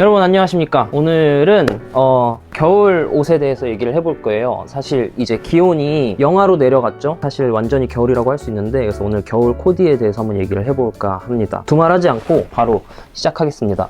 여러분 안녕하십니까? 오늘은 어, 겨울 옷에 대해서 얘기를 해볼 거예요. 사실 이제 기온이 영하로 내려갔죠? 사실 완전히 겨울이라고 할 수 있는데 그래서 오늘 겨울 코디에 대해서 한번 얘기를 해볼까 합니다. 두말하지 않고 바로 시작하겠습니다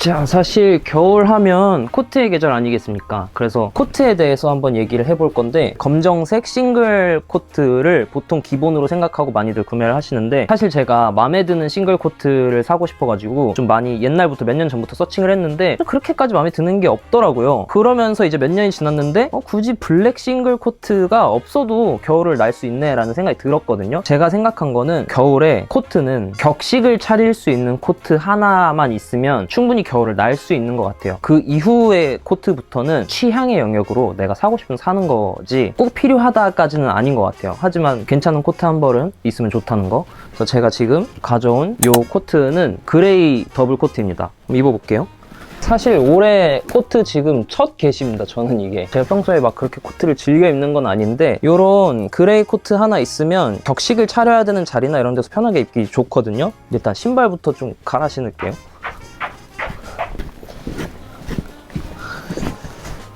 자, 사실 겨울 하면 코트의 계절 아니겠습니까? 그래서 코트에 대해서 한번 얘기를 해볼 건데 검정색 싱글 코트를 보통 기본으로 생각하고 많이들 구매를 하시는데 사실 제가 마음에 드는 싱글 코트를 사고 싶어가지고 좀 많이 옛날부터 몇 년 전부터 서칭을 했는데 그렇게까지 마음에 드는 게 없더라고요. 그러면서 이제 몇 년이 지났는데 어, 굳이 블랙 싱글 코트가 없어도 겨울을 날 수 있네 라는 생각이 들었거든요. 제가 생각한 거는 겨울에 코트는 격식을 차릴 수 있는 코트 하나만 있으면 충분히 겨울을 날 수 있는 것 같아요. 그 이후의 코트부터는 취향의 영역으로 내가 사고 싶으면 사는 거지 꼭 필요하다까지는 아닌 것 같아요. 하지만 괜찮은 코트 한 벌은 있으면 좋다는 거. 그래서 제가 지금 가져온 이 코트는 그레이 더블 코트입니다. 입어볼게요. 사실 올해 코트 지금 첫 개시입니다. 저는 이게 제가 평소에 막 그렇게 코트를 즐겨 입는 건 아닌데 이런 그레이 코트 하나 있으면 격식을 차려야 되는 자리나 이런 데서 편하게 입기 좋거든요. 일단 신발부터 좀 갈아 신을게요.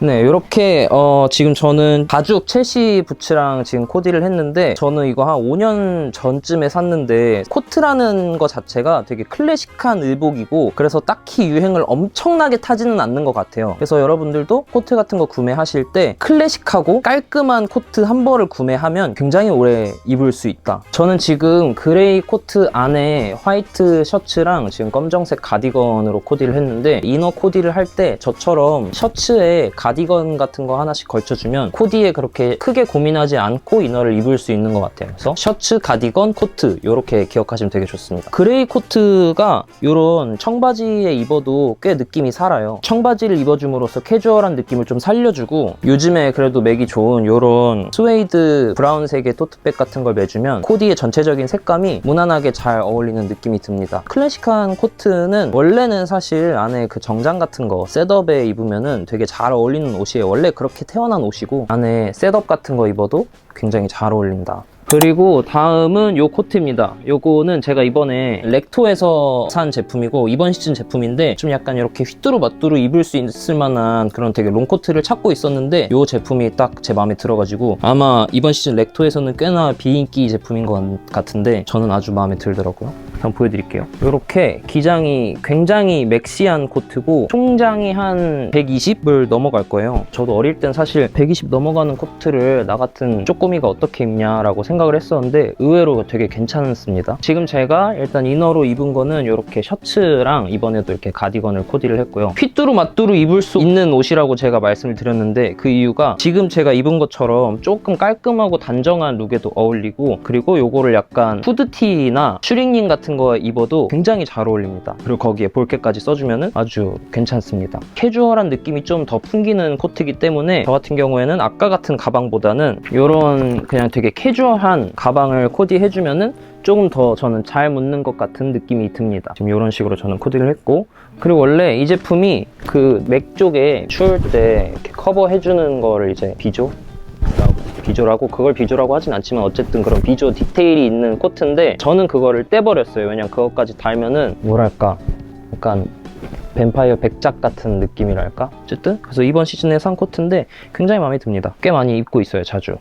네, 이렇게 어, 지금 저는 가죽 첼시 부츠랑 지금 코디를 했는데 저는 이거 한 5년 전쯤에 샀는데 코트라는 거 자체가 되게 클래식한 의복이고 그래서 딱히 유행을 엄청나게 타지는 않는 것 같아요. 그래서 여러분들도 코트 같은 거 구매하실 때 클래식하고 깔끔한 코트 한 벌을 구매하면 굉장히 오래 입을 수 있다. 저는 지금 그레이 코트 안에 화이트 셔츠랑 지금 검정색 가디건으로 코디를 했는데 이너 코디를 할 때 저처럼 셔츠에 가디건 같은 거 하나씩 걸쳐주면 코디에 그렇게 크게 고민하지 않고 이너를 입을 수 있는 것 같아요. 그래서 셔츠, 가디건, 코트 이렇게 기억하시면 되게 좋습니다. 그레이 코트가 이런 청바지에 입어도 꽤 느낌이 살아요. 청바지를 입어줌으로써 캐주얼한 느낌을 좀 살려주고 요즘에 그래도 맥이 좋은 이런 스웨이드 브라운색의 토트백 같은 걸 매주면 코디의 전체적인 색감이 무난하게 잘 어울리는 느낌이 듭니다. 클래식한 코트는 원래는 사실 안에 그 정장 같은 거 셋업에 입으면은 되게 잘 어울리는 옷이에요. 원래 그렇게 태어난 옷이고 안에 셋업 같은 거 입어도 굉장히 잘 어울린다. 그리고 다음은 요 코트입니다. 요거는 제가 이번에 렉토에서 산 제품이고 이번 시즌 제품인데 좀 약간 이렇게 휘뚜루 마뚜루 입을 수 있을 만한 그런 되게 롱코트를 찾고 있었는데 요 제품이 딱 제 마음에 들어가지고 아마 이번 시즌 렉토에서는 꽤나 비인기 제품인 것 같은데 저는 아주 마음에 들더라고요. 한번 보여드릴게요. 이렇게 기장이 굉장히 맥시한 코트고 총장이 한 120을 넘어갈 거예요. 저도 어릴 땐 사실 120 넘어가는 코트를 나 같은 쪼꼬미가 어떻게 입냐라고 생각을 했었는데 의외로 되게 괜찮습니다. 지금 제가 일단 이너로 입은 거는 이렇게 셔츠랑 이번에도 이렇게 가디건을 코디를 했고요. 휘뚜루마뚜루 입을 수 있는 옷이라고 제가 말씀을 드렸는데 그 이유가 지금 제가 입은 것처럼 조금 깔끔하고 단정한 룩에도 어울리고 그리고 요거를 약간 후드티나 슈링닝 같은 거 입어도 굉장히 잘 어울립니다. 그리고 거기에 볼케까지 써주면 아주 괜찮습니다. 캐주얼한 느낌이 좀 더 풍기는 코트이기 때문에 저 같은 경우에는 아까 같은 가방보다는 이런 그냥 되게 캐주얼한 가방을 코디해주면은 조금 더 저는 잘 묻는 것 같은 느낌이 듭니다. 지금 이런 식으로 저는 코디를 했고 그리고 원래 이 제품이 그 맥 쪽에 추울 때 커버해주는 거를 이제 비조 비조라고 그걸 비조라고 하진 않지만 어쨌든 그런 비조 디테일이 있는 코트인데 저는 그거를 떼버렸어요. 왜냐면 그것까지 달면은 뭐랄까 약간 뱀파이어 백작 같은 느낌이랄까 어쨌든 그래서 이번 시즌에 산 코트인데 굉장히 마음에 듭니다. 꽤 많이 입고 있어요. 자주.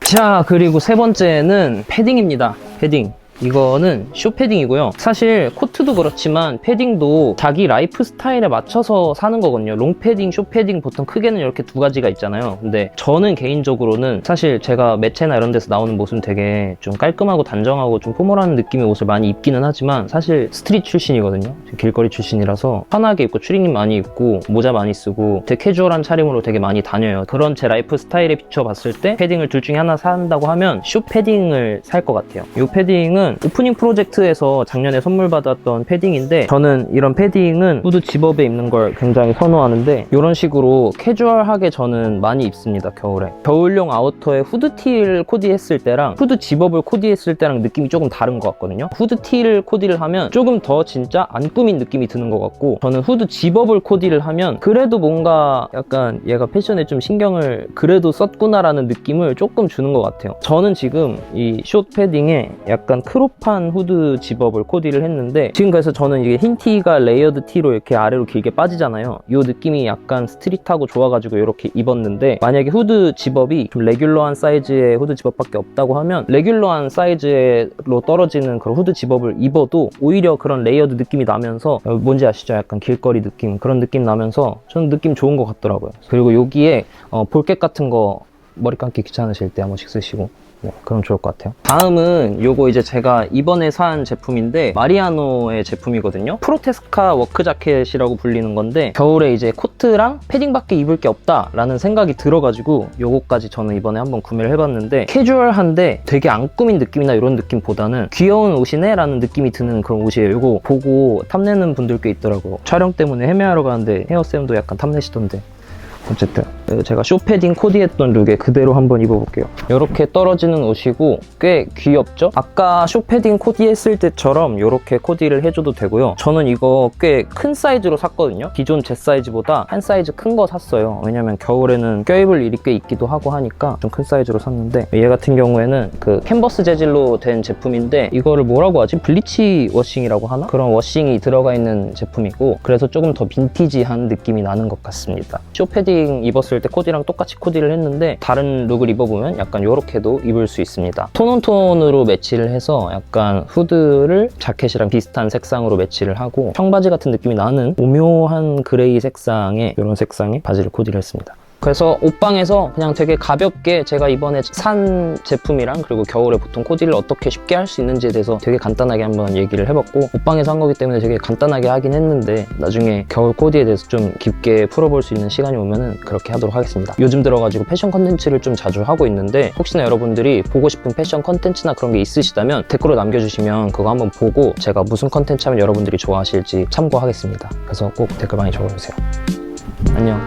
자 그리고 세 번째는 패딩입니다. 패딩. 이거는 쇼 패딩이고요. 사실 코트도 그렇지만 패딩도 자기 라이프 스타일에 맞춰서 사는 거거든요. 롱 패딩, 쇼 패딩 보통 크게는 이렇게 두 가지가 있잖아요. 근데 저는 개인적으로는 사실 제가 매체나 이런 데서 나오는 모습은 되게 좀 깔끔하고 단정하고 좀 포멀한 느낌의 옷을 많이 입기는 하지만 사실 스트릿 출신이거든요. 길거리 출신이라서 편하게 입고 추리닝 많이 입고 모자 많이 쓰고 되게 캐주얼한 차림으로 되게 많이 다녀요. 그런 제 라이프 스타일에 비춰봤을 때 패딩을 둘 중에 하나 산다고 하면 쇼 패딩을 살 것 같아요. 이 패딩은 오프닝 프로젝트에서 작년에 선물 받았던 패딩인데 저는 이런 패딩은 후드 집업에 입는 걸 굉장히 선호하는데 이런 식으로 캐주얼하게 저는 많이 입습니다 겨울에. 겨울용 아우터에 후드티를 코디했을 때랑 후드 집업을 코디했을 때랑 느낌이 조금 다른 것 같거든요. 후드티를 코디를 하면 조금 더 진짜 안 꾸민 느낌이 드는 것 같고 저는 후드 집업을 코디를 하면 그래도 뭔가 약간 얘가 패션에 좀 신경을 그래도 썼구나라는 느낌을 조금 주는 것 같아요. 저는 지금 이 숏 패딩에 약간 크 크롭한 후드 집업을 코디를 했는데 지금 그래서 저는 이게 흰 티가 레이어드 티로 이렇게 아래로 길게 빠지잖아요. 이 느낌이 약간 스트릿하고 좋아가지고 이렇게 입었는데 만약에 후드 집업이 좀 레귤러한 사이즈의 후드 집업밖에 없다고 하면 레귤러한 사이즈로 떨어지는 그런 후드 집업을 입어도 오히려 그런 레이어드 느낌이 나면서 어, 뭔지 아시죠? 약간 길거리 느낌 그런 느낌 나면서 저는 느낌 좋은 것 같더라고요. 그리고 여기에 어, 볼켓 같은 거 머리 감기 귀찮으실 때 한 번씩 쓰시고 네, 그럼 좋을 것 같아요. 다음은 요거 이제 제가 이번에 산 제품인데 마리아노의 제품이거든요. 프로테스카 워크 자켓이라고 불리는 건데 겨울에 이제 코트랑 패딩밖에 입을 게 없다 라는 생각이 들어가지고 요거까지 저는 이번에 한번 구매를 해봤는데 캐주얼한데 되게 안 꾸민 느낌이나 이런 느낌보다는 귀여운 옷이네 라는 느낌이 드는 그런 옷이에요. 요거 보고 탐내는 분들 꽤 있더라고. 촬영 때문에 헤매하러 가는데 헤어쌤도 약간 탐내시던데. 어쨌든 네, 제가 쇼패딩 코디했던 룩에 그대로 한번 입어볼게요 이렇게 떨어지는 옷이고 꽤 귀엽죠? 아까 쇼패딩 코디했을 때처럼 이렇게 코디를 해줘도 되고요 저는 이거 꽤 큰 사이즈로 샀거든요 기존 제 사이즈보다 한 사이즈 큰 거 샀어요 왜냐면 겨울에는 껴입을 일이 꽤 있기도 하고 하니까 좀 큰 사이즈로 샀는데 얘 같은 경우에는 그 캔버스 재질로 된 제품인데 이거를 뭐라고 하지? 블리치 워싱이라고 하나? 그런 워싱이 들어가 있는 제품이고 그래서 조금 더 빈티지한 느낌이 나는 것 같습니다 쇼패딩 입었을 때 코디랑 똑같이 코디를 했는데 다른 룩을 입어보면 약간 이렇게도 입을 수 있습니다. 톤온톤으로 매치를 해서 약간 후드를 자켓이랑 비슷한 색상으로 매치를 하고 청바지 같은 느낌이 나는 오묘한 그레이 색상의 이런 색상의 바지를 코디를 했습니다 그래서 옷방에서 그냥 되게 가볍게 제가 이번에 산 제품이랑 그리고 겨울에 보통 코디를 어떻게 쉽게 할 수 있는지에 대해서 되게 간단하게 한번 얘기를 해봤고 옷방에서 한 거기 때문에 되게 간단하게 하긴 했는데 나중에 겨울 코디에 대해서 좀 깊게 풀어볼 수 있는 시간이 오면은 그렇게 하도록 하겠습니다. 요즘 들어가지고 패션 컨텐츠를 좀 자주 하고 있는데 혹시나 여러분들이 보고 싶은 패션 컨텐츠나 그런 게 있으시다면 댓글로 남겨주시면 그거 한번 보고 제가 무슨 컨텐츠 하면 여러분들이 좋아하실지 참고하겠습니다. 그래서 꼭 댓글 많이 적어주세요. 안녕.